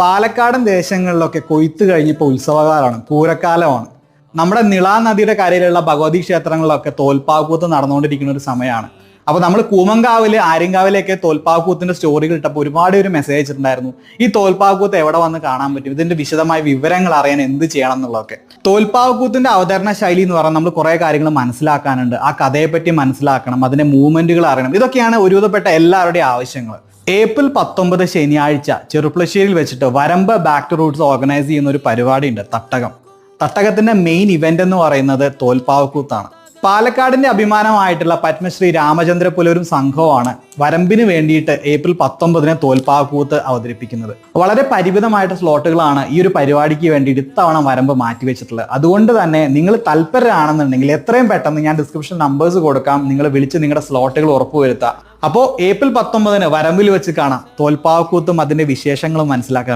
പാലക്കാടൻ ദേശങ്ങളിലൊക്കെ കൊയ്ത്ത് കഴിഞ്ഞപ്പോൾ ഉത്സവകാലമാണ് പൂരക്കാലമാണ്. നമ്മുടെ നിളാ നദിയുടെ കരയിലുള്ള ഭഗവതി ക്ഷേത്രങ്ങളിലൊക്കെ തോൽപ്പാക്കൂത്ത് നടന്നുകൊണ്ടിരിക്കുന്ന ഒരു സമയമാണ്. അപ്പോൾ നമ്മൾ കൂമങ്കാവിൽ ആര്യങ്കാവിലേക്ക് തോൽപ്പാക്കൂത്തിന്റെ സ്റ്റോറികൾ ഇട്ടപ്പോൾ ഒരുപാട് ഒരു മെസ്സേജ് ഇട്ടിട്ടുണ്ടായിരുന്നു ഈ തോൽപ്പാക്കൂത്ത് എവിടെ വന്ന് കാണാൻ പറ്റും? ഇതിന്റെ വിശദമായ വിവരങ്ങൾ അറിയാൻ എന്ത് ചെയ്യണം എന്നുള്ളതൊക്കെ. തോൽപ്പാക്കൂത്തിന്റെ അവതരണ ശൈലി എന്ന് പറഞ്ഞാൽ നമ്മൾ കുറെ കാര്യങ്ങൾ മനസ്സിലാക്കാനുണ്ട്. ആ കഥയെ പറ്റി മനസ്സിലാക്കണം അതിന്റെ മൂവ്മെന്റുകൾ അറിയണം. ഇതൊക്കെയാണ് ഒരുവിധപ്പെട്ട എല്ലാവരുടെയും ആവശ്യങ്ങൾ ഏപ്രിൽ പത്തൊമ്പത് ശനിയാഴ്ച ചെറുപ്പളശ്ശേരിയിൽ വെച്ചിട്ട് Varamba back to roots organise ചെയ്യുന്ന ഒരു പരിപാടിയുണ്ട് തട്ടകം. തട്ടകത്തിന്റെ മെയിൻ ഇവന്റ് എന്ന് പറയുന്നത് തോൽപ്പാവക്കൂത്താണ് പാലക്കാടിന്റെ അഭിമാനമായിട്ടുള്ള പത്മശ്രീ രാമചന്ദ്ര പുലരും സംഘവുമാണ് വരമ്പിന് വേണ്ടിയിട്ട് ഏപ്രിൽ പത്തൊമ്പതിന് തോൽപ്പാക്കൂത്ത് അവതരിപ്പിക്കുന്നത്. വളരെ പരിമിതമായിട്ട് സ്ലോട്ടുകളാണ് ഈ ഒരു പരിപാടിക്ക് വേണ്ടിയിട്ട് ഇത്തവണ വരമ്പ് മാറ്റിവെച്ചിട്ടുള്ളത്. അതുകൊണ്ട് തന്നെ നിങ്ങൾ തൽപരരാണെന്നുണ്ടെങ്കിൽ എത്രയും പെട്ടെന്ന് ഞാൻ ഡിസ്ക്രിപ്ഷൻ നമ്പേഴ്സ് കൊടുക്കാം. നിങ്ങൾ വിളിച്ച് നിങ്ങളുടെ സ്ലോട്ടുകൾ ഉറപ്പുവരുത്തുക. അപ്പോൾ ഏപ്രിൽ പത്തൊമ്പതിന് വരമ്പിൽ വെച്ച് കാണാം തോൽപ്പാവക്കൂത്തും അതിന്റെ വിശേഷങ്ങളും മനസ്സിലാക്കാൻ